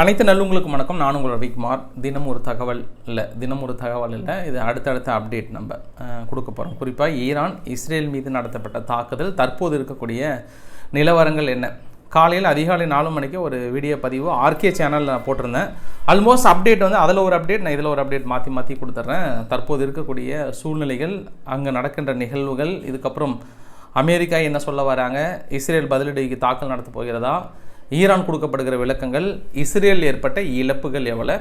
அனைத்து நல்லுங்களுக்கு வணக்கம். நான் உங்கள் ரவிக்குமார். தினம் ஒரு தகவல் இல்லை. தினம் ஒரு தகவல் இல்லை. இது அடுத்தடுத்த அப்டேட் நம்ம கொடுக்க போகிறோம் குறிப்பாக ஈரான் இஸ்ரேல் மீது நடத்தப்பட்ட தாக்குதல் தற்போது இருக்கக்கூடிய நிலவரங்கள் என்ன? காலையில் அதிகாலை நாலு மணிக்கு ஒரு வீடியோ பதிவு ஆர்கே சேனலில் நான் போட்டிருந்தேன். ஆல்மோஸ்ட் அப்டேட் வந்து அதில் ஒரு அப்டேட் நான் இதில் ஒரு அப்டேட் மாற்றி மாற்றி கொடுத்துட்றேன் தற்போது இருக்கக்கூடிய சூழ்நிலைகள் அங்கே நடக்கின்ற நிகழ்வுகள் இதுக்கப்புறம் அமெரிக்கா என்ன சொல்ல வராங்க? இஸ்ரேல் பதிலடிக்கு தாக்கல் நடத்த போகிறதா? ஈரான் கொடுக்கப்படுகிற விளக்கங்கள் இஸ்ரேல் ஏற்பட்ட இழப்புகள் எவ்வளோ?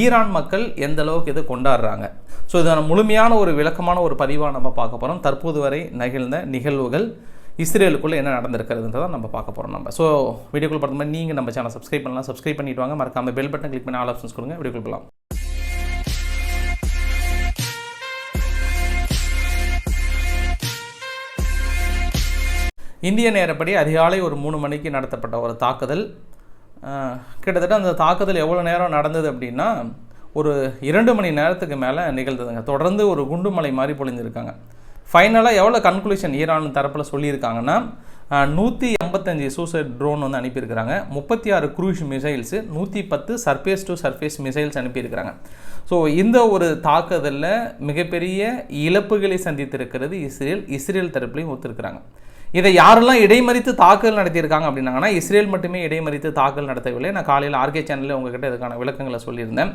ஈரான் மக்கள் எந்த அளவுக்கு இதை கொண்டாடுறாங்க? ஸோ இதான முழுமையான ஒரு விளக்கமான ஒரு பதிவாக நம்ம பார்க்க போகிறோம் தற்போது வரை நிகழ்ந்த நிகழ்வுகள் இஸ்ரேலுக்குள்ளே என்ன நடந்திருக்கிறதுன்றதை நம்ம பார்க்க போகிறோம் நம்ம. ஸோ வீடியோக்குள் பார்த்தோம்னா நீங்கள் நம்ம சேனல் சப்ஸ்கிரைப் பண்ணலாம். சப்ஸ்கிரைப் பண்ணிவிட்டு வாங்க. மறக்காமல் பெல் பட்டன் கிளிக் பண்ணி ஆல் ஆப்ஷன்ஸ் கொடுங்க. வீடியோக்குள் போகலாம் இந்திய நேரப்படி அதிகாலை ஒரு மூணு மணிக்கு நடத்தப்பட்ட ஒரு தாக்குதல். கிட்டத்தட்ட அந்த தாக்குதல் எவ்வளோ நேரம் நடந்தது அப்படின்னா ஒரு இரண்டு மணி நேரத்துக்கு மேலே நிகழ்ந்ததுங்க. தொடர்ந்து ஒரு குண்டுமலை மாதிரி பொழிஞ்சிருக்காங்க. ஃபைனலாக எவ்வளோ கன்க்ளூஷன் ஈரான் தரப்பில் சொல்லியிருக்காங்கன்னா நூற்றி எண்பத்தஞ்சு சூசைட் ட்ரோன் வந்து அனுப்பியிருக்கிறாங்க. முப்பத்தி ஆறு குரூஷ் மிசைல்ஸு நூற்றி பத்து சர்ஃபேஸ் டு சர்ஃபேஸ் மிசைல்ஸ் அனுப்பியிருக்கிறாங்க. ஸோ இந்த ஒரு தாக்குதலில் மிகப்பெரிய இழப்புகளை சந்தித்திருக்கிறது இஸ்ரேல் இஸ்ரேல் தரப்புலையும் ஒத்துருக்குறாங்க. இதை யாரெல்லாம் இடைமறித்து தாக்குதல் நடத்தியிருக்காங்க அப்படின்னாங்கன்னா இஸ்ரேல் மட்டுமே இடைமறித்து தாக்கல் நடத்தவில்லை. நான் காலையில் ஆர்கே சேனலில் உங்ககிட்ட இதுக்கான விளக்கங்களை சொல்லியிருந்தேன்.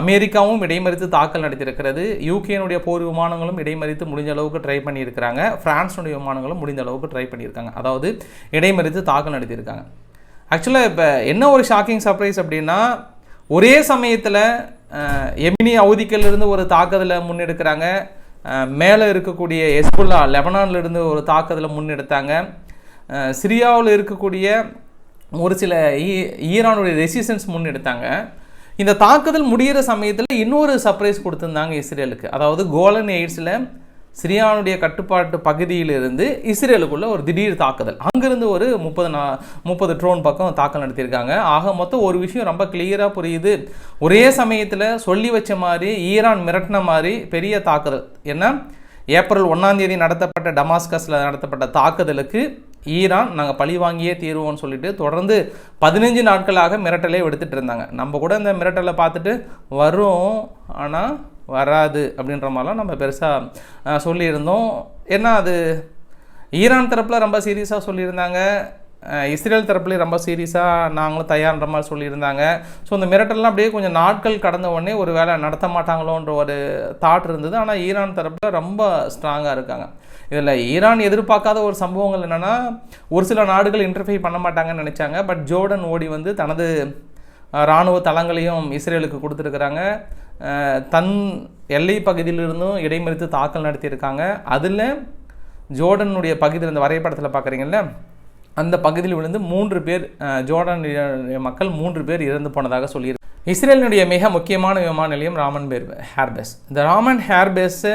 அமெரிக்காவும் இடைமறித்து தாக்கல் நடத்தியிருக்கிறது. யூகேனுடைய போர் விமானங்களும் இடைமறித்து முடிஞ்ச அளவுக்கு ட்ரை பண்ணியிருக்கிறாங்க. ஃப்ரான்ஸுடைய விமானங்களும் முடிஞ்ச அளவுக்கு ட்ரை பண்ணியிருக்காங்க. அதாவது இடைமறித்து தாக்கல் நடத்தியிருக்காங்க. ஆக்சுவலாக இப்போ என்ன ஒரு ஷாக்கிங் சர்ப்ரைஸ் அப்படின்னா ஒரே சமயத்தில் எமினி அவதிக்கிலிருந்து ஒரு தாக்குதலை முன்னெடுக்கிறாங்க. மேலே இருக்கக்கூடிய எஸ்புல்லா லெபனான்ல இருந்து ஒரு தாக்குதலை முன்னெடுத்தாங்க. சிரியாவில் இருக்கக்கூடிய ஒரு சில ஈ- ஈரானுடைய ரெசிஸ்டன்ஸ் முன்னெடுத்தாங்க. இந்த தாக்குதல் முடிகிற சமயத்தில் இன்னொரு சர்ப்ரைஸ் கொடுத்துருந்தாங்க இஸ்ரேலுக்கு. அதாவது கோலன் எய்ட்ஸில் சிரியானுடைய கட்டுப்பாட்டு பகுதியிலிருந்து இஸ்ரேலுக்குள்ள ஒரு திடீர் தாக்குதல். அங்கிருந்து ஒரு முப்பது நா முப்பது ட்ரோன் பக்கம் தாக்கல் நடத்தியிருக்காங்க. ஆக மொத்தம் ஒரு விஷயம் ரொம்ப கிளியராக புரியுது. ஒரே சமயத்தில் சொல்லி வச்ச மாதிரி ஈரான் மிரட்டின மாதிரி பெரிய தாக்குதல். என்ன? ஏப்ரல் ஒன்றாம் தேதி நடத்தப்பட்ட டமாஸ்கஸில் நடத்தப்பட்ட தாக்குதலுக்கு ஈரான் நாங்கள் பழி வாங்கியே தீருவோம்னு சொல்லிட்டு தொடர்ந்து பதினஞ்சு நாட்களாக மிரட்டலே எடுத்துகிட்டு இருந்தாங்க. நம்ம கூட இந்த மிரட்டலை பார்த்துட்டு வரும் ஆனால் வராது அப்படின்ற மாதிரிலாம் நம்ம பெருசாக சொல்லியிருந்தோம். ஏன்னா அது? ஈரான் தரப்பில் ரொம்ப சீரியஸாக சொல்லியிருந்தாங்க. இஸ்ரேல் தரப்புலேயும் ரொம்ப சீரியஸாக நாங்களும் தயார்ன்ற மாதிரி சொல்லியிருந்தாங்க. ஸோ இந்த மிரட்டல்லாம் அப்படியே கொஞ்சம் நாட்கள் கடந்த உடனே ஒரு வேலை நடத்த மாட்டாங்களோன்ற ஒரு தாட் இருந்தது. ஆனால் ஈரான் தரப்பில் ரொம்ப ஸ்ட்ராங்காக இருக்காங்க. இதில் ஈரான் எதிர்பார்க்காத ஒரு சம்பவங்கள் என்னென்னா ஒரு சில நாடுகள் இன்டர்ஃபை பண்ண மாட்டாங்கன்னு நினச்சாங்க. பட் ஜோர்டன் ஓடி வந்து தனது இராணுவ தளங்களையும் இஸ்ரேலுக்கு கொடுத்துருக்குறாங்க. தன் எல்லை பகுதியிலிருந்தும் இடைமறித்து தாக்கல் நடத்தியிருக்காங்க. அதில் ஜோர்டனுடைய பகுதியில் இந்த வரைபடத்தில் பார்க்குறீங்கல்ல அந்த பகுதியில் விழுந்து மூன்று பேர் ஜோர்டன் மக்கள் மூன்று பேர் இறந்து போனதாக சொல்லியிருக்கு இஸ்ரேலினுடைய மிக முக்கியமான விமான நிலையம் ராமன் பேர் ஹேர்பேஸ். இந்த ராமன் ஹேர்பேஸு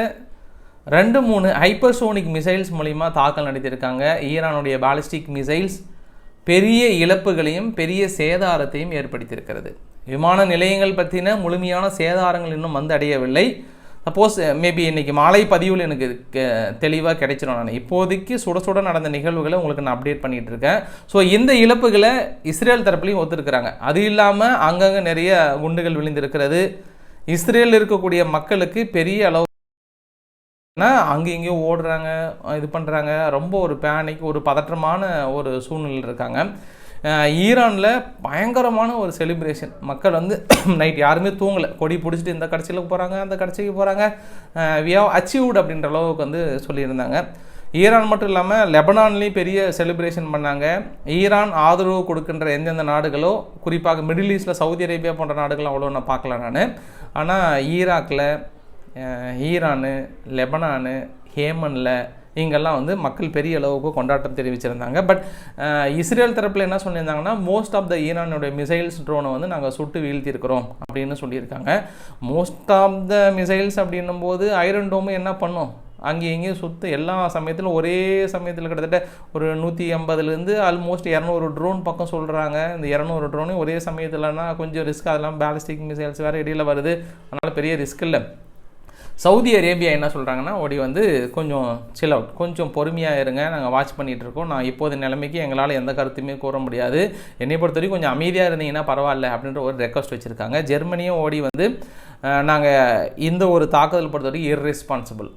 ரெண்டு மூணு ஹைப்பர்சோனிக் மிசைல்ஸ் மூலிமா தாக்கல் நடத்தியிருக்காங்க. ஈரானுடைய பாலிஸ்டிக் மிசைல்ஸ் பெரிய இழப்புகளையும் பெரிய சேதாரத்தையும் ஏற்படுத்தியிருக்கிறது. விமான நிலையங்கள் பற்றின முழுமையான சேதாரங்கள் இன்னும் வந்து அடையவில்லை. சப்போஸ் மேபி eh, இன்னைக்கு மாலை பதிவில் எனக்கு தெளிவாக கிடைச்சிடும் நான். இப்போதைக்கு சுட சுட நடந்த நிகழ்வுகளை உங்களுக்கு நான் அப்டேட் பண்ணிகிட்டு இருக்கேன். ஸோ இந்த இழப்புகளை இஸ்ரேல் தரப்புலையும் ஒத்துருக்குறாங்க. அது இல்லாமல் அங்கங்கே நிறைய குண்டுகள் விழுந்திருக்கிறது. இஸ்ரேலில் இருக்கக்கூடிய மக்களுக்கு பெரிய அளவு அங்கே இங்கேயும் ஓடுறாங்க இது பண்ணுறாங்க ரொம்ப ஒரு பேனிக் ஒரு பதற்றமான ஒரு சூழ்நிலை இருக்காங்க. ஈரானில் பயங்கரமான ஒரு செலிப்ரேஷன் மக்கள் வந்து நைட் யாருமே தூங்கலை. கொடி பிடிச்சிட்டு இந்த கடைசியில் போகிறாங்க அந்த கடைசிக்கு போகிறாங்க வி ஹவ் அச்சீவ்ட் அப்படின்ற அளவுக்கு வந்து சொல்லியிருந்தாங்க. ஈரான் மட்டும் இல்லாமல் லெபனான்லேயும் பெரிய செலிப்ரேஷன் பண்ணாங்க. ஈரான் ஆதரவு கொடுக்கின்ற எந்தெந்த நாடுகளோ குறிப்பாக மிடில் ஈஸ்டில் சவுதி அரேபியா போன்ற நாடுகள் அவ்வளோ நான் பார்க்கல நான். ஆனால் ஈராக்கில் ஈரானு லெபனானு ஹேமனில் இங்கெல்லாம் வந்து மக்கள் பெரிய அளவுக்கு கொண்டாட்டம் தெரிவிச்சிருந்தாங்க. பட் இஸ்ரேல் தரப்பில் என்ன சொல்லியிருந்தாங்கன்னா மோஸ்ட் ஆஃப் த ஈரானுடைய மிசைல்ஸ் ட்ரோனை வந்து நாங்கள் சுட்டு வீழ்த்தியிருக்கிறோம் அப்படின்னு சொல்லியிருக்காங்க. மோஸ்ட் ஆஃப் த மிசைல்ஸ் அப்படின்னும் போது ஐரன் டோமு என்ன பண்ணும்? அங்கேயும் இங்கேயும் சுற்று எல்லா சமயத்திலும் ஒரே சமயத்தில் கிட்டத்தட்ட ஒரு நூற்றி ஐம்பதுலேருந்து ஆல்மோஸ்ட் இரநூறு ட்ரோன் பக்கம் சொல்கிறாங்க இந்த இரநூறு ட்ரோனையும் ஒரே சமயத்தில்னா கொஞ்சம் ரிஸ்க் அதெல்லாம் பேலிஸ்டிக் மிசைல்ஸ் வேறு இடையில் வருது. அதனால் பெரிய ரிஸ்க் இல்லை. சவுதி அரேபியா என்ன சொல்கிறாங்கன்னா ஓடி வந்து கொஞ்சம் சில கொஞ்சம் பொறுமையாக இருங்க. நாங்கள் வாட்ச் பண்ணிகிட்டு இருக்கோம். நான் இப்போது நிலைமைக்கு எங்களால் எந்த கருத்துமே கூற முடியாது. என்னை பொறுத்த வரைக்கும் கொஞ்சம் அமைதியாக இருந்தீங்கன்னா பரவாயில்ல அப்படின்ற ஒரு ரெக்வஸ்ட் வச்சுருக்காங்க. ஜெர்மனியும் ஓடி வந்து நாங்கள் இந்த ஒரு தாக்குதல் பொறுத்த வரைக்கும் இர்ரெஸ்பான்சிபிள்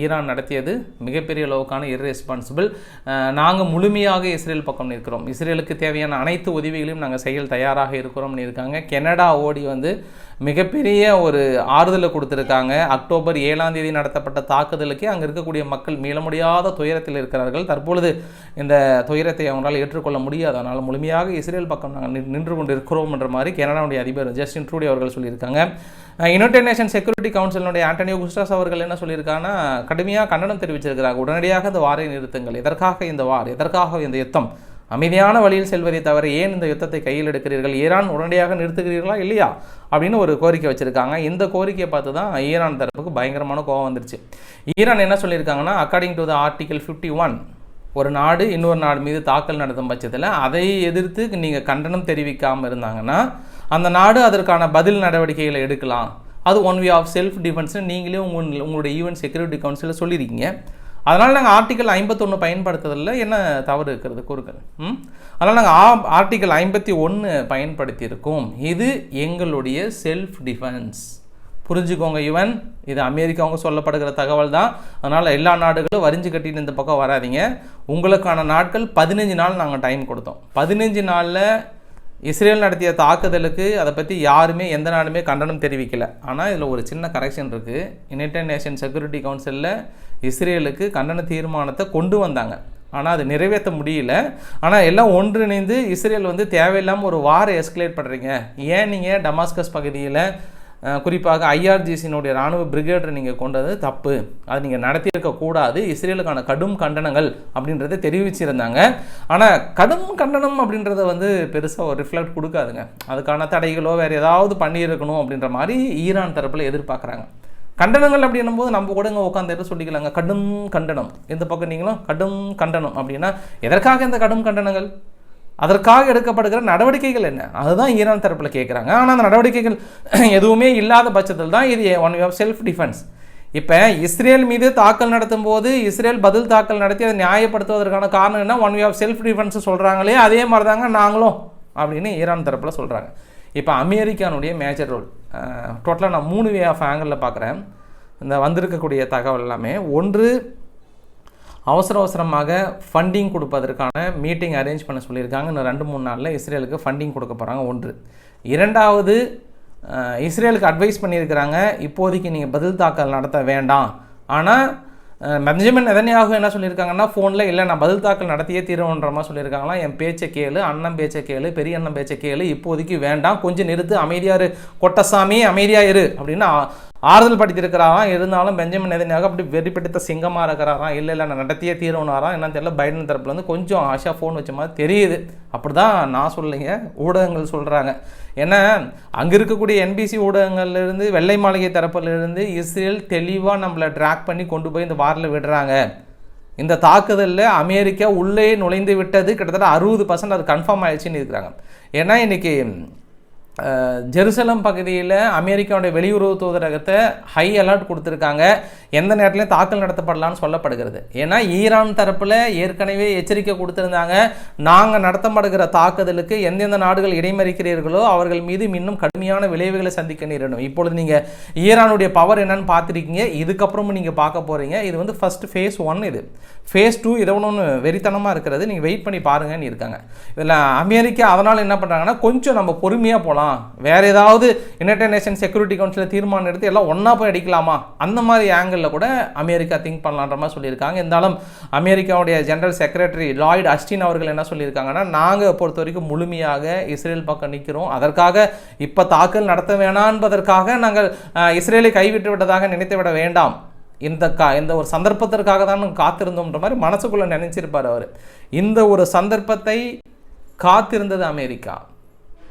ஈரான் நடத்தியது மிகப்பெரிய அளவுக்கான இர்ரெஸ்பான்சிபிள் நாங்கள் முழுமையாக இஸ்ரேல் பக்கம் நிற்கிறோம். இஸ்ரேலுக்கு தேவையான அனைத்து உதவிகளையும் நாங்கள் செயல் தயாராக இருக்கிறோம்னு இருக்காங்க. கெனடா ஓடி வந்து மிகப்பெரிய ஒரு ஆறுதலை கொடுத்துருக்காங்க. அக்டோபர் ஏழாம் தேதி நடத்தப்பட்ட தாக்குதலுக்கே அங்கே இருக்கக்கூடிய மக்கள் மீள முடியாத துயரத்தில் இருக்கிறார்கள். தற்பொழுது இந்த துயரத்தை அவங்களால் ஏற்றுக்கொள்ள முடியாது. அதனால் முழுமையாக இஸ்ரேல் பக்கம் நாங்கள் நின்று கொண்டு இருக்கிறோம் என்ற மாதிரி கனடாவுடைய அதிபர் ஜஸ்டின் ட்ரூடி அவர்கள் சொல்லியிருக்காங்க. யுனைடெட் நேஷன் செக்யூரிட்டி கவுன்சிலினுடைய ஆண்டனியோ குஸ்டாஸ் அவர்கள் என்ன சொல்லியிருக்காங்கன்னா கடுமையாக கண்டனம் தெரிவிச்சிருக்கிறாங்க உடனடியாக இந்த வாரை நிறுத்துங்கள். எதற்காக இந்த வார்? எதற்காக இந்த யுத்தம்? அமைதியான வழியில் செல்வதை தவிர ஏன் இந்த யுத்தத்தை கையில் எடுக்கிறீர்கள்? ஈரான் உடனடியாக நிறுத்துகிறீர்களா? இல்லையா? அப்படின்னு ஒரு கோரிக்கை வச்சுருக்காங்க. இந்த கோரிக்கையை பார்த்து தான் ஈரான் தரப்புக்கு பயங்கரமான கோவம் வந்துருச்சு. ஈரான் என்ன சொல்லியிருக்காங்கன்னா according to the article fifty one ஒரு நாடு இன்னொரு நாடு மீது தாக்கல் நடத்தும் பட்சத்தில் அதை எதிர்த்து நீங்கள் கண்டனம் தெரிவிக்காமல் இருந்தாங்கன்னா அந்த நாடு அதற்கான பதில் நடவடிக்கைகளை எடுக்கலாம். அது ஒன் வே ஆஃப் செல்ஃப் டிஃபென்ஸ்னு நீங்களே உங்கள் உங்களுடைய ஈவன் செக்யூரிட்டி கவுன்சிலில் சொல்லியிருக்கீங்க. அதனால் நாங்கள் ஆர்டிக்கல் ஐம்பத்தொன்று பயன்படுத்துறதில் என்ன தவறு இருக்கிறது? கூறுகள் ம்? அதனால் நாங்கள் ஆ ஆர்டிக்கல் ஐம்பத்தி ஒன்று பயன்படுத்தியிருக்கோம். இது எங்களுடைய செல்ஃப் டிஃபென்ஸ் புரிஞ்சுக்கோங்க யுவன் இது அமெரிக்காவுங்க சொல்லப்படுகிற தகவல் தான். அதனால் எல்லா நாடுகளும் வரிஞ்சு கட்டின்னு இந்த பக்கம் வராதிங்க. உங்களுக்கான நாட்கள் பதினஞ்சு நாள் நாங்கள் டைம் கொடுத்தோம். பதினஞ்சு நாளில் இஸ்ரேல் நடத்திய தாக்குதலுக்கு அதை பற்றி யாருமே எந்த நாடுமே கண்டனம் தெரிவிக்கலை. ஆனால் இதில் ஒரு சின்ன கரெக்ஷன் இருக்குது யுனைடெட் நேஷன் செக்யூரிட்டி கவுன்சிலில் இஸ்ரேலுக்கு கண்டன தீர்மானத்தை கொண்டு வந்தாங்க. ஆனால் அது நிறைவேற்ற முடியல. ஆனால் எல்லாம் ஒன்றிணைந்து இஸ்ரேல் வந்து தேவையில்லாமல் ஒரு வாரை எஸ்கலேட் பண்ணுறீங்க ஏன் நீங்கள் டமாஸ்கஸ் பகுதியில் குறிப்பாக ஐஆர்ஜிசியினுடைய ராணுவ பிரிகேடரை நீங்கள் கொண்டது தப்பு. அதை நீங்கள் நடத்தியிருக்கக்கூடாது இஸ்ரேலுக்கான கடும் கண்டனங்கள் அப்படின்றத தெரிவிச்சிருந்தாங்க. ஆனால் கடும் கண்டனம் அப்படின்றத வந்து பெருசாக ஒரு ரிஃப்ளெக்ட் கொடுக்காதுங்க. அதுக்கான தடைகளோ வேறு ஏதாவது பண்ணியிருக்கணும் அப்படின்ற மாதிரி ஈரான் தரப்பில் எதிர்பார்க்குறாங்க. கண்டனங்கள் அப்படின்னும் போது நம்ம கூட இங்கே உட்காந்துட்டு சொல்லிக்கலாங்க. கடும் கண்டனம். எந்த பக்கம் நீங்களும்? கடும் கண்டனம் அப்படின்னா எதற்காக இந்த கடும் கண்டனங்கள்? அதற்காக எடுக்கப்படுகிற நடவடிக்கைகள் என்ன? அதுதான் ஈரான் தரப்பில் கேட்குறாங்க ஆனால் அந்த நடவடிக்கைகள் எதுவுமே இல்லாத பட்சத்தில் தான் இது ஒன் ஆஃப் செல்ஃப் டிஃபென்ஸ் இப்போ இஸ்ரேல் மீது தாக்கல் நடத்தும் போது இஸ்ரேல் பதில் தாக்கல் நடத்தி அதை நியாயப்படுத்துவதற்கான காரணம் என்ன? One way of self defence சொல்கிறாங்களே அதே மாதிரி தாங்க நாங்களும் அப்படின்னு ஈரான் தரப்பில் சொல்கிறாங்க இப்போ அமெரிக்கானுடைய மேஜர் ரோல் டோட்டலாக நான் மூணு வே ஆஃப் ஆங்கிளில் பார்க்குறேன் இந்த வந்திருக்கக்கூடிய தகவல் எல்லாமே. ஒன்று அவசர அவசரமாக ஃபண்டிங் கொடுப்பதற்கான மீட்டிங் அரேஞ்ச் பண்ண சொல்லியிருக்காங்க. இன்னும் ரெண்டு மூணு நாளில் இஸ்ரேலுக்கு ஃபண்டிங் கொடுக்க போகிறாங்க ஒன்று. இரண்டாவது இஸ்ரேலுக்கு அட்வைஸ் பண்ணியிருக்கிறாங்க இப்போதைக்கு நீங்கள் பதில் தாக்கல் நடத்த வேண்டாம். ஆனால் பெஞ்சமின் எதனையாக என்ன சொல்லியிருக்காங்கன்னா ஃபோனில் இல்லை நான் பதில் தாக்கல் நடத்தியே தீர்வுன்ற சொல்லியிருக்காங்களா என் பேச்சை கேளு அண்ணன் பேச்சை கேளு பெரிய அண்ணன் பேச்சை கேளு இப்போதைக்கு வேண்டாம். கொஞ்சம் நிறுத்து அமைதியாக இரு. கொட்டசாமி அமைதியாக இரு. அப்படின்னு ஆறுதல் படுத்தியிருக்கிறாராம் இருந்தாலும் பெஞ்சமின் நெதன்யாக அப்படி வெறிப்பிடித்த சிங்கமாக இருக்கிறாராம். இல்லை இல்லை நான் நடத்தியே தீர்வுனாராம் என்னன்னு தெரியல பைடன் தரப்புல வந்து கொஞ்சம் ஆஷா ஃபோன் வச்ச மாதிரி தெரியுது. அப்படி தான் நான் சொல்லிங்க ஊடகங்கள் சொல்கிறாங்க ஏன்னா அங்கே இருக்கக்கூடிய என்பிசி ஊடகங்கள்லேருந்து வெள்ளை மாளிகை தரப்புலேருந்து இஸ்ரேல் தெளிவாக நம்மளை ட்ராக் பண்ணி கொண்டு போய் இந்த வாரில் விடுறாங்க. இந்த தாக்குதலில் அமெரிக்கா உள்ளே நுழைந்து விட்டது. கிட்டத்தட்ட அறுபது பர்சன்ட் அது கன்ஃபார்ம் ஆயிடுச்சுன்னு இருக்கிறாங்க. ஏன்னா இன்றைக்கி ஜெருசலம் பகுதியில் அமெரிக்காவுடைய வெளியுறவு தூதரகத்தை ஹை அலர்ட் கொடுத்துருக்காங்க. எந்த நேரத்துலையும் தாக்கல் நடத்தப்படலான்னு சொல்லப்படுகிறது. ஏன்னா ஈரான் தரப்பில் ஏற்கனவே எச்சரிக்கை கொடுத்துருந்தாங்க. நாங்கள் நடத்தப்படுகிற தாக்குதலுக்கு எந்தெந்த நாடுகள் இடைமறிக்கிறீர்களோ அவர்கள் மீது இன்னும் கடுமையான விளைவுகளை சந்திக்க நேரிடும் இப்பொழுது நீங்கள் ஈரானுடைய பவர் என்னன்னு பார்த்துருக்கீங்க. இதுக்கப்புறமும் நீங்கள் பார்க்க போகிறீங்க இது வந்து ஃபஸ்ட் ஃபேஸ் ஒன் இது. ஃபேஸ் டூ இதை ஒன்று வெறித்தனமாக இருக்கிறது. நீங்கள் வெயிட் பண்ணி பாருங்கன்னு இருக்காங்க. இதில் அமெரிக்கா அதனால் என்ன பண்ணுறாங்கன்னா கொஞ்சம் நம்ம பொறுமையாக போகலாம் வேறு ஏதாவது யுனைடெட் நேஷன் செக்யூரிட்டி கவுன்சிலில் தீர்மானம் எடுத்து எல்லாம் ஒன்றா போய் அடிக்கலாமா? அந்த மாதிரி ஆங்கிளில் கூட அமெரிக்கா திங்க் பண்ணலான்ற மாதிரி சொல்லியிருக்காங்க. இருந்தாலும் அமெரிக்காவுடைய ஜென்ரல் செக்ரட்டரி லாய்டு அஸ்டின் அவர்கள் என்ன சொல்லியிருக்காங்கன்னா நாங்கள் பொறுத்த வரைக்கும் முழுமையாக இஸ்ரேல் பக்கம் நிற்கிறோம் அதற்காக இப்போ தாக்கல் நடத்த வேணாம் என்பதற்காக நாங்கள் இஸ்ரேலை கைவிட்டு விட்டதாக நினைத்து விட வேண்டாம். இந்த கா இந்த ஒரு சந்தர்ப்பத்திற்காக தான் காத்திருந்தோம்ன்ற மாதிரி மனசுக்குள்ளே நினச்சிருப்பார் அவர். இந்த ஒரு சந்தர்ப்பத்தை காத்திருந்தது அமெரிக்கா.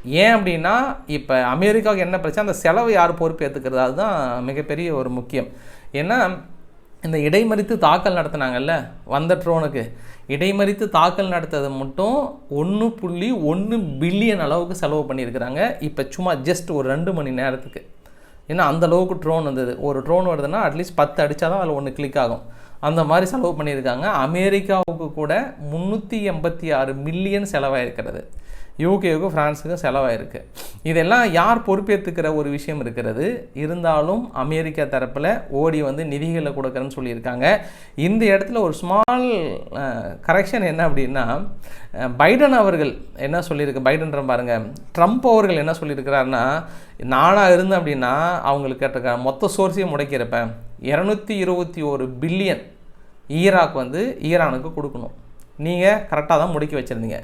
ஏன் அப்படின்னா இப்போ அமெரிக்காவுக்கு என்ன பிரச்சனை? அந்த செலவு யார் பொறுப்பு ஏற்றுக்கிறது அதுதான் மிகப்பெரிய ஒரு முக்கியம். ஏன்னா இந்த இடைமறித்து தாக்கல் நடத்தினாங்கல்ல வந்த ட்ரோனுக்கு. இடைமறித்து தாக்கல் நடத்தது மட்டும் ஒன்று புள்ளி ஒன்று பில்லியன் அளவுக்கு செலவு பண்ணியிருக்கிறாங்க. இப்போ சும்மா ஜஸ்ட் ஒரு ரெண்டு மணி நேரத்துக்கு. ஏன்னா அந்த அளவுக்கு ட்ரோன் வந்தது. ஒரு ட்ரோன் வருதுன்னா அட்லீஸ்ட் பத்து அடித்தா தான் அதில் ஒன்று கிளிக் ஆகும். அந்த மாதிரி செலவு பண்ணியிருக்காங்க. அமெரிக்காவுக்கு கூட முந்நூற்றி எண்பத்தி ஆறு மில்லியன் செலவாயிருக்கிறது. யூகேவுக்கும் ஃப்ரான்ஸுக்கும் செலவாயிருக்கு. இதெல்லாம் யார் பொறுப்பேற்றுக்கிற ஒரு விஷயம் இருக்கிறது? இருந்தாலும் அமெரிக்கா தரப்பில் ஓடி வந்து நிதிகளை கொடுக்குறேன்னு சொல்லியிருக்காங்க. இந்த இடத்துல ஒரு ஸ்மால் கரெக்ஷன் என்ன அப்படின்னா பைடன் அவர்கள் என்ன சொல்லியிருக்கு? பைடன்ற பாருங்கள் ட்ரம்ப் அவர்கள் என்ன சொல்லியிருக்கிறாருன்னா நானாக இருந்தேன் அப்படின்னா அவங்களுக்கு கேட்டிருக்க மொத்த சோர்ஸையும் முடக்கியிருப்பேன். இரநூத்தி இருபத்தி ஒரு பில்லியன் ஈராக் வந்து ஈரானுக்கு கொடுக்கணும். நீங்கள் கரெக்டாக தான் முடக்கி வச்சுருந்தீங்க.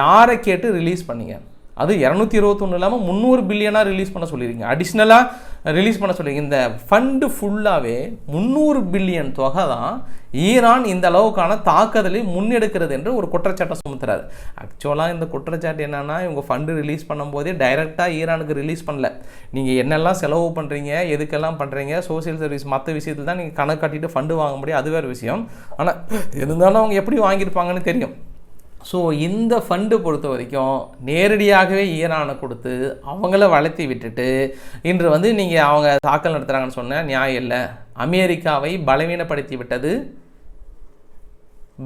யாரை கேட்டு ரிலீஸ் பண்ணீங்க? அது இரநூத்தி இருபத்தொன்று இல்லாமல் முந்நூறு பில்லியனாக ரிலீஸ் பண்ண சொல்லியிருக்கீங்க அடிஷ்னலாக ரிலீஸ் பண்ண சொல்லியிருக்கீங்க இந்த ஃபண்டு ஃபுல்லாகவே முந்நூறு பில்லியன் தொகை தான் ஈரான் இந்த அளவுக்கான தாக்குதலை முன்னெடுக்கிறது என்று ஒரு குற்றச்சாட்டை சுமத்துறாரு. ஆக்சுவலாக இந்த குற்றச்சாட்டு என்னென்னா இவங்க ஃபண்டு ரிலீஸ் பண்ணும்போதே டைரெக்டாக ஈரானுக்கு ரிலீஸ் பண்ணல. நீங்கள் என்னெல்லாம் செலவு பண்ணுறீங்க எதுக்கெல்லாம் பண்ணுறீங்க சோஷியல் சர்வீஸ் மற்ற விஷயத்தில் தான் நீங்கள் கணக்கு காட்டிட்டு ஃபண்டு வாங்க முடியும். அது வேறு விஷயம். ஆனால் இருந்தாலும் அவங்க எப்படி வாங்கியிருப்பாங்கன்னு தெரியும். ஸோ இந்த ஃபண்டு பொறுத்த வரைக்கும் நேரடியாகவே ஈரானை கொடுத்து அவங்கள வளர்த்தி விட்டுட்டு இன்று வந்து நீங்கள் அவங்க தாக்கல் நடத்துகிறாங்கன்னு சொன்ன நியாயம் இல்லை. அமெரிக்காவை பலவீனப்படுத்தி விட்டது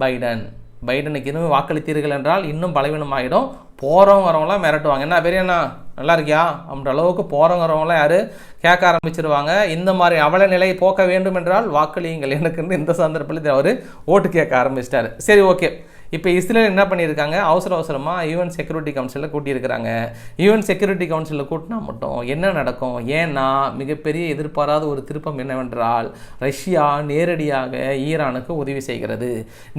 பைடன். பைடனுக்கு இன்னும் வாக்களித்தீர்கள் என்றால் இன்னும் பலவீனமாகிடும் போகிறவங்க வரவங்களாம் மிரட்டுவாங்க. என்ன பெரியண்ணா நல்லா இருக்கியா? அப்படின்ற அளவுக்கு போகிறவங்க வரவங்களாம் யார்? கேட்க ஆரம்பிச்சிருவாங்க. இந்த மாதிரி அவல நிலை போக்க வேண்டும் என்றால் வாக்களியுங்கள். எனக்குன்னு இந்த சந்தர்ப்பத்தில் அவர் ஓட்டு கேட்க ஆரம்பிச்சிட்டாரு. சரி ஓகே. இப்போ இஸ்ரேல் என்ன பண்ணியிருக்காங்க? அவசர அவசரமாக யூஎன் செக்யூரிட்டி கவுன்சிலில் கூட்டியிருக்கிறாங்க. யூஎன் செக்யூரிட்டி கவுன்சிலில் கூட்டினா மட்டும் என்ன நடக்கும்? ஏன்னா மிகப்பெரிய எதிர்பாராத ஒரு திருப்பம் என்னவென்றால் ரஷ்யா நேரடியாக ஈரானுக்கு உதவி செய்கிறது.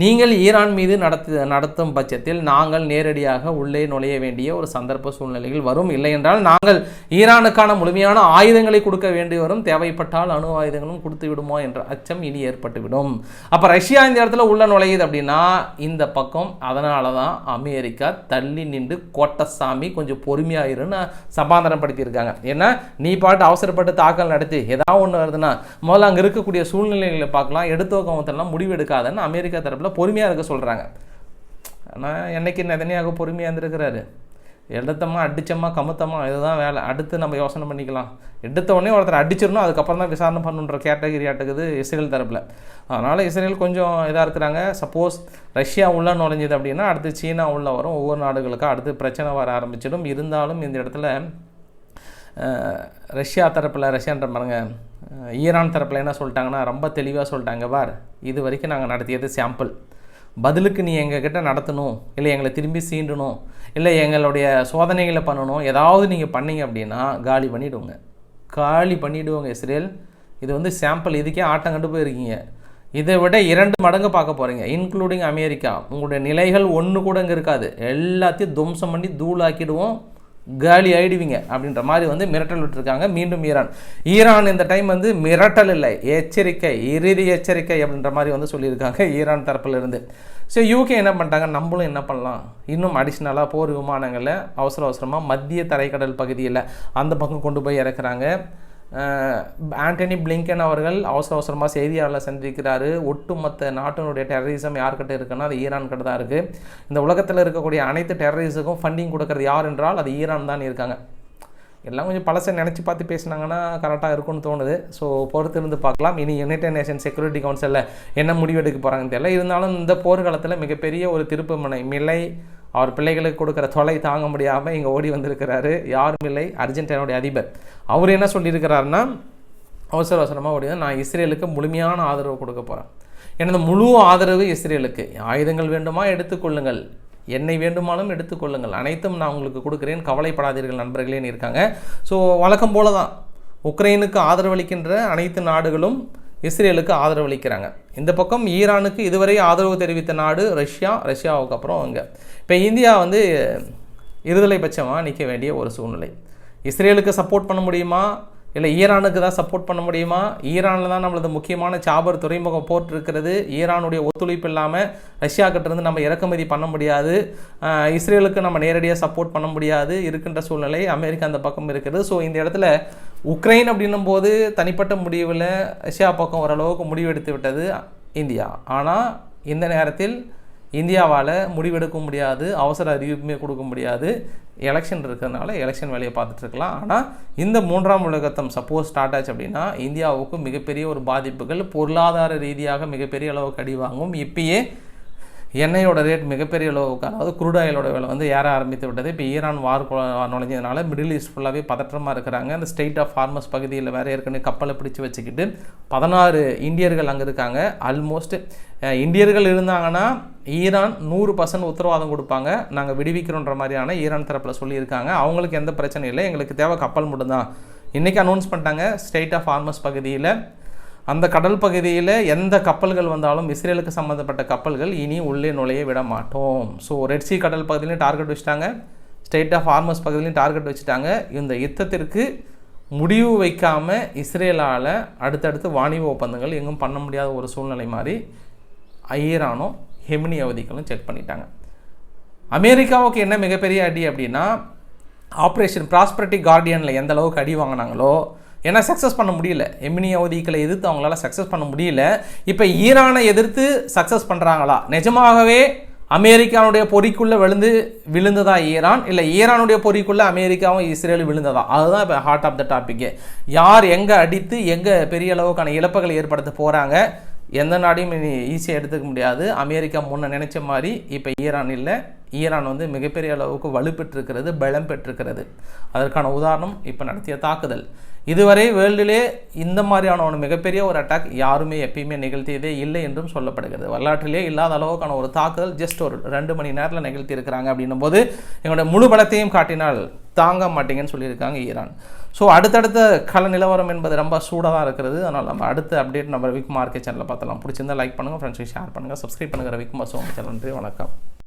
நீங்கள் ஈரான் மீது நடத்து நடத்தும் பட்சத்தில் நாங்கள் நேரடியாக உள்ளே நுழைய வேண்டிய ஒரு சந்தர்ப்ப சூழ்நிலைகள் வரும். இல்லை என்றால் நாங்கள் ஈரானுக்கான முழுமையான ஆயுதங்களை கொடுக்க வேண்டி வரும். தேவைப்பட்டால் அணு ஆயுதங்களும் கொடுத்து விடுமோ என்ற அச்சம் இனி ஏற்பட்டுவிடும். அப்போ ரஷ்யா இந்த இடத்துல உள்ள நுழையுது அப்படின்னா இந்த பக்கம். அதனால தான் அமெரிக்கா தள்ளி நின்று கோட்டசாமி கொஞ்சம் பொறுமையாயிருன்னு சமாதானப்படுத்தியிருக்காங்க. ஏன்னா நீ பாட்டு அவசரப்பட்டு தாக்கல் நடத்தி ஏதாவது ஒன்று வருதுன்னா முதல்ல அங்கே இருக்கக்கூடிய சூழ்நிலைகளை பார்க்கலாம். எடுத்தோ கவனத்தெல்லாம் முடிவு அமெரிக்கா தரப்பில் பொறுமையாக இருக்க சொல்கிறாங்க ஆனால் என்னைக்கு நெதனியாக பொறுமையாக இருந்திருக்கிறாரு? எடுத்தோமா அடித்தோமா கமுத்தமா இதுதான் வேலை. அடுத்து நம்ம யோசனை பண்ணிக்கலாம். எடுத்த உடனே ஒருத்தர் அடிச்சிடணும் அதுக்கப்புறம் தான் விசாரணை பண்ணுன்ற கேட்டகரி ஆட்டுக்குது இஸ்ரேல் தரப்பில். அதனால் இஸ்ரேல் கொஞ்சம் இதாக இருக்கிறாங்க. சப்போஸ் ரஷ்யா உள்ள நுழைஞ்சது அப்படின்னா அடுத்து சீனா உள்ள வரும். ஒவ்வொரு நாடுகளுக்கும் அடுத்து பிரச்சனை வர ஆரம்பிச்சிடும். இருந்தாலும் இந்த இடத்துல ரஷ்யா தரப்பில் ரஷ்யான்ற பாருங்க ஈரான் தரப்பில் என்ன சொல்லிட்டாங்கன்னா ரொம்ப தெளிவாக சொல்லிட்டாங்க வார் இது வரைக்கும் நாங்கள் நடத்தியது சாம்பிள் பதிலுக்கு நீ எங்ககிட்ட நடத்தணும் இல்லை எங்களை திரும்பி சீண்டணும் இல்லை எங்களுடைய சோதனைகளை பண்ணணும். ஏதாவது நீங்கள் பண்ணீங்க அப்படின்னா காலி பண்ணிவிடுவோங்க காலி பண்ணிவிடுவோங்க இஸ்ரேல். இது வந்து சாம்பிள் இதுக்கே ஆட்டம் கண்டு போயிருக்கீங்க. இதை விட இரண்டு மடங்கு பார்க்க போகிறீங்க இன்க்ளூடிங் அமெரிக்கா. உங்களுடைய நிலைகள் ஒன்று கூட இங்கே இருக்காது. எல்லாத்தையும் துவம்சம் பண்ணி தூளாக்கிடுவோம். காலி ஆகிடுவீங்க அப்படின்ற மாதிரி வந்து மிரட்டல் விட்டுருக்காங்க. மீண்டும் ஈரான். ஈரான் இந்த டைம் வந்து மிரட்டல் இல்லை. எச்சரிக்கை இறுதி எச்சரிக்கை அப்படின்ற மாதிரி வந்து சொல்லியிருக்காங்க ஈரான் தரப்பிலிருந்து. ஸோ யூகே என்ன பண்ணிட்டாங்க? நம்மளும் என்ன பண்ணலாம்? இன்னும் அடிஷ்னலாக போர் விமானங்களை அவசர அவசரமாக மத்திய தரைக்கடல் பகுதியில் அந்த பக்கம் கொண்டு போய் இறக்குறாங்க. ஆண்டனி பிளிங்கன் அவர்கள் அவசர அவசரமாக செய்தியாளர் சந்திக்கிறாரு. ஒட்டுமொத்த நாட்டினுடைய டெரரிசம் யார்கிட்ட இருக்குன்னா அது ஈரான் கிட்ட தான் இருக்குது இந்த உலகத்தில் இருக்கக்கூடிய அனைத்து டெரரிஸுக்கும் ஃபண்டிங் கொடுக்கறது யார் என்றால் அது ஈரான் தான் இருக்காங்க. எல்லாம் கொஞ்சம் பழசை நினச்சி பார்த்து பேசுனாங்கன்னா கரெக்டாக இருக்கும்னு தோணுது. ஸோ பொறுத்திருந்து பார்க்கலாம். இனி யுனைடெட் நேஷன் செக்யூரிட்டி கவுன்சிலில் என்ன முடிவெடுக்க போகிறாங்கன்னு தெரியல. இருந்தாலும் இந்த போர்க்காலத்தில் மிகப்பெரிய ஒரு திருப்புமுனை மிலை அவர் பிள்ளைகளுக்கு கொடுக்குற தொலை தாங்க முடியாமல் இங்கே ஓடி வந்திருக்கிறாரு. யாரும் இல்லை. அர்ஜென்டினாவுடைய அதிபர். அவர் என்ன சொல்லியிருக்கிறாருன்னா அவசர அவசரமாக ஓடி நான் இஸ்ரேலுக்கு முழுமையான ஆதரவு கொடுக்க போகிறேன் எனது முழு ஆதரவு இஸ்ரேலுக்கு. ஆயுதங்கள் வேண்டுமா? எடுத்துக்கொள்ளுங்கள் என்னை வேண்டுமானாலும் எடுத்துக்கொள்ளுங்கள் அனைத்தும் நான் உங்களுக்கு கொடுக்குறேன். கவலைப்படாதீர்கள் நண்பர்களேன்னு இருக்காங்க. ஸோ வழக்கம் போல தான் உக்ரைனுக்கு ஆதரவளிக்கின்ற அனைத்து நாடுகளும் இஸ்ரேலுக்கு ஆதரவளிக்கிறாங்க. இந்த பக்கம் ஈரானுக்கு இதுவரை ஆதரவு தெரிவித்த நாடு ரஷ்யா ரஷ்யாவுக்கு அப்புறம் அங்கே இப்போ இந்தியா வந்து இருதலை பட்சமாக நிற்க வேண்டிய ஒரு சூழ்நிலை. இஸ்ரேலுக்கு சப்போர்ட் பண்ண முடியுமா? இல்லை ஈரானுக்கு தான் சப்போர்ட் பண்ண முடியுமா? ஈரானில் தான் நம்மளது முக்கியமான சாபர் துறைமுகம் போர்ட் இருக்கிறது. ஈரானுடைய ஒத்துழைப்பு இல்லாமல் ரஷ்யா கிட்டேருந்து நம்ம இறக்குமதி பண்ண முடியாது. இஸ்ரேலுக்கு நம்ம நேரடியாக சப்போர்ட் பண்ண முடியாது இருக்கின்ற சூழ்நிலை அமெரிக்கா அந்த பக்கம் இருக்கிறது ஸோ இந்த இடத்துல உக்ரைன் அப்படின்னும் போது தனிப்பட்ட முடிவில் ரஷ்யா பக்கம் ஓரளவுக்கு முடிவெடுத்து விட்டது இந்தியா. ஆனால் இந்த நேரத்தில் இந்தியாவால் முடிவெடுக்க முடியாது அவசர அறிவிப்புமே கொடுக்க முடியாது. எலெக்ஷன் இருக்கிறதுனால எலெக்ஷன் வேலையை பார்த்துட்ருக்கலாம் ஆனால் இந்த மூன்றாம் உலகத்தம் சப்போஸ் ஸ்டார்ட் ஆச்சு அப்படின்னா இந்தியாவுக்கு மிகப்பெரிய ஒரு பாதிப்புகள் பொருளாதார ரீதியாக மிகப்பெரிய அளவுக்கு அடி வாங்கும். இப்பயே எண்ணெயோட ரேட் மிகப்பெரிய அளவுக்கு அதாவது குரூட் ஆயிலோட விலை வந்து ஏற ஆரம்பித்து விட்டது. இப்போ ஈரான் வார் நுழைஞ்சதுனால மிடில் ஈஸ்ட் ஃபுல்லாகவே பதற்றமாக இருக்கிறாங்க. அந்த ஸ்டேட் ஆஃப் ஃபார்மஸ் பகுதியில் வேறு ஏற்கனவே கப்பலை பிடிச்சி வச்சுக்கிட்டு பதினாறு இந்தியர்கள் அங்கே இருக்காங்க. ஆல்மோஸ்ட் இந்தியர்கள் இருந்தாங்கன்னா ஈரான் நூறு பர்சன்ட் உத்தரவாதம் கொடுப்பாங்க. நாங்கள் விடுவிக்கிறோன்ற மாதிரியான ஈரான் தரப்பில் சொல்லியிருக்காங்க. அவங்களுக்கு எந்த பிரச்சனையும் இல்லை. எங்களுக்கு தேவை கப்பல் மட்டும்தான். இன்றைக்கி அனௌன்ஸ் பண்ணிட்டாங்க ஸ்டேட் ஆஃப் ஃபார்மஸ் பகுதியில் அந்த கடல் பகுதியில் எந்த கப்பல்கள் வந்தாலும் இஸ்ரேலுக்கு சம்மந்தப்பட்ட கப்பல்கள் இனி உள்ளே நுழைய விட மாட்டோம். ஸோ ரெட்சி கடல் பகுதியிலையும் டார்கெட் வச்சுட்டாங்க. ஸ்டேட் ஆஃப் ஆர்மஸ் பகுதியிலையும் டார்கெட் வச்சுட்டாங்க. இந்த யுத்தத்திற்கு முடிவு வைக்காமல் இஸ்ரேலால் அடுத்தடுத்து வாணிப ஒப்பந்தங்கள் எங்கும் பண்ண முடியாத ஒரு சூழ்நிலை மாதிரி ஈரானும் ஹெமினி அவதிகளும் செக் பண்ணிட்டாங்க. அமெரிக்காவுக்கு என்ன மிகப்பெரிய அடி அப்படின்னா ஆப்ரேஷன் ப்ராஸ்பரிட்டி கார்டியனில் எந்த அளவுக்கு அடி வாங்கினாங்களோ ஏன்னா சக்ஸஸ் பண்ண முடியல. எமினி அவதிகளை எதிர்த்து அவங்களால சக்ஸஸ் பண்ண முடியல. இப்போ ஈரானை எதிர்த்து சக்ஸஸ் பண்ணுறாங்களா நிஜமாகவே அமெரிக்காவுடைய பொறிக்குள்ளே விழுந்து விழுந்ததா ஈரான்? இல்லை ஈரானுடைய பொறிக்குள்ளே அமெரிக்காவும் இஸ்ரேலும் விழுந்ததா? அதுதான் இப்போ ஹார்ட் ஆஃப் த டாப்பிக்கு யார் எங்கே அடித்து எங்கே பெரிய அளவுக்கான இழப்புகளை ஏற்படுத்த போகிறாங்க எந்த நாடையும் இனி ஈஸியாக எடுத்துக்க முடியாது. அமெரிக்கா முன்ன நினைச்ச மாதிரி இப்போ ஈரான் இல்லை. ஈரான் வந்து மிகப்பெரிய அளவுக்கு வலுப்பெற்றிருக்கிறது பலம் பெற்றிருக்கிறது. அதற்கான உதாரணம் இப்போ நடத்திய தாக்குதல். இதுவரை வேர்ல்டிலே இந்த மாதிரியான ஒரு மிகப்பெரிய ஒரு அட்டாக் யாருமே எப்பயுமே நிகழ்த்தியதே இல்லை என்றும் சொல்லப்படுகிறது. வரலாற்றிலே இல்லாத அளவுக்கான ஒரு தாக்குதல் ஜஸ்ட் ஒரு ரெண்டு மணி நேரத்தில் நிகழ்த்தி இருக்கிறாங்க அப்படின்னும் போது எங்களுடைய முழு பலத்தையும் காட்டினால் தாங்க மாட்டீங்கன்னு சொல்லியிருக்காங்க ஈரான். ஸோ அடுத்தடுத்த கல நிலவரம் என்பது ரொம்ப சூடாக தான் இருக்கிறது. அதனால் நம்ம அடுத்த அப்டேட் நம்ம ரவிக்குமார் சேனலில் பார்த்தலாம் பிடிச்சிருந்தா லைக் பண்ணுங்கள் ஃப்ரெண்ட்ஸுக்கு ஷேர் பண்ணுங்கள் சப்ஸ்கிரைப் பண்ணுங்கள் ரவிக்குமார் சோமி சேனல் நன்றி வணக்கம்.